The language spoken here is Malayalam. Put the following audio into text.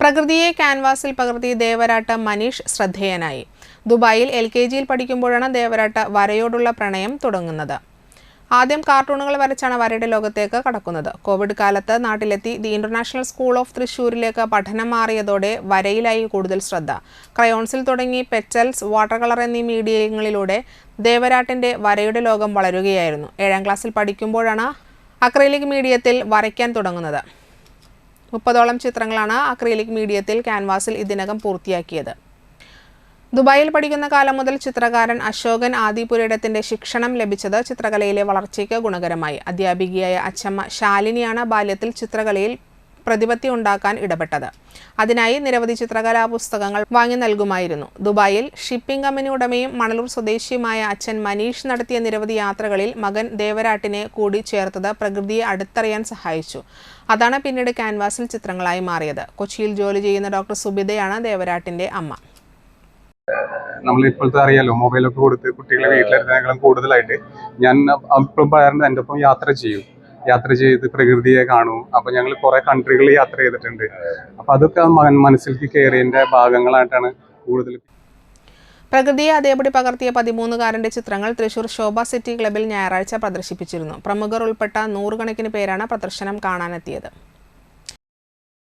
പ്രകൃതിയെ ക്യാൻവാസിൽ പകർത്തി ദേവരാട്ട മനീഷ് ശ്രദ്ധേയനായി. ദുബായിൽ എൽ കെ ജിയിൽ പഠിക്കുമ്പോഴാണ് ദേവരാട്ട വരയോടുള്ള പ്രണയം തുടങ്ങുന്നത്. ആദ്യം കാർട്ടൂണുകൾ വരച്ചാണ് വരയുടെ ലോകത്തേക്ക് കടക്കുന്നത്. കോവിഡ് കാലത്ത് നാട്ടിലെത്തി ദി ഇന്റർനാഷണൽ സ്കൂൾ ഓഫ് തൃശൂരിലേക്ക് പഠനം മാറിയതോടെ വരയിലായി കൂടുതൽ ശ്രദ്ധ. ക്രയോൺസിൽ തുടങ്ങി പെറ്റൽസ് വാട്ടർ കളർ എന്നീ മീഡിയങ്ങളിലൂടെ ദേവരാട്ടിന്റെ വരയുടെ ലോകം വളരുകയായിരുന്നു. ഏഴാം ക്ലാസ്സിൽ പഠിക്കുമ്പോഴാണ് അക്രൈലിക് മീഡിയത്തിൽ വരയ്ക്കാൻ തുടങ്ങുന്നത്. മുപ്പതോളം ചിത്രങ്ങളാണ് അക്രിലിക് മീഡിയത്തിൽ ക്യാൻവാസിൽ ഇതിനകം പൂർത്തിയാക്കിയത്. ദുബായിൽ പഠിക്കുന്ന കാലം മുതൽ ചിത്രകാരൻ അശോകൻ ആദിപുരയിടത്തിന്റെ ശിക്ഷണം ലഭിച്ചത് ചിത്രകലയിലെ വളർച്ചയ്ക്ക് ഗുണകരമായി. അധ്യാപികയായ അച്ചമ്മ ശാലിനിയാണ് ബാല്യത്തിൽ ചിത്രകലയിൽ പ്രതിപത്തി ഉണ്ടാക്കാൻ ഇടപെട്ടത്. അതിനായി നിരവധി ചിത്രകലാ പുസ്തകങ്ങൾ വാങ്ങി നൽകുമായിരുന്നു. ദുബായിൽ ഷിപ്പിംഗ് കമ്പനി ഉടമയും മണലൂർ സ്വദേശിയുമായ അച്ഛൻ മനീഷ് നടത്തിയ നിരവധി യാത്രകളിൽ മകൻ ദേവരാട്ടിനെ കൂടി ചേർത്തത് പ്രകൃതിയെ അടുത്തറിയാൻ സഹായിച്ചു. അതാണ് പിന്നീട് ക്യാൻവാസിൽ ചിത്രങ്ങളായി മാറിയത്. കൊച്ചിയിൽ ജോലി ചെയ്യുന്ന ഡോക്ടർ സുബിതയാണ് ദേവരാട്ടിന്റെ അമ്മ. നമ്മൾ ഇപ്പോഴത്തെ അറിയാലോ മൊബൈലൊക്കെ കൊടുത്ത് കുട്ടികളെ വീട്ടിലിരുന്നതിനേക്കാളും കൂടുതലായിട്ട് ഞാൻ അപ്പോഴും പറയാറുണ്ട് എന്റെ ഒപ്പം യാത്ര ചെയ്യും. യാത്ര ചെയ്ത് പ്രകൃതിയെ കാണൂ. അപ്പൊ ഞങ്ങൾ കുറെ കൺട്രികൾ യാത്ര ചെയ്തിട്ടുണ്ട്. അപ്പൊ അതൊക്കെ മനസ്സിലേക്ക് കയറിയതിന്റെ ഭാഗങ്ങളായിട്ടാണ് കൂടുതൽ പ്രകൃതിയെ അതേപടി പകർത്തിയ പതിമൂന്നുകാരന്റെ ചിത്രങ്ങൾ തൃശൂർ ശോഭ സിറ്റി ക്ലബിൽ ഞായറാഴ്ച പ്രദർശിപ്പിച്ചിരുന്നു. പ്രമുഖർ ഉൾപ്പെട്ട നൂറുകണക്കിന് പേരാണ് പ്രദർശനം കാണാനെത്തിയത്.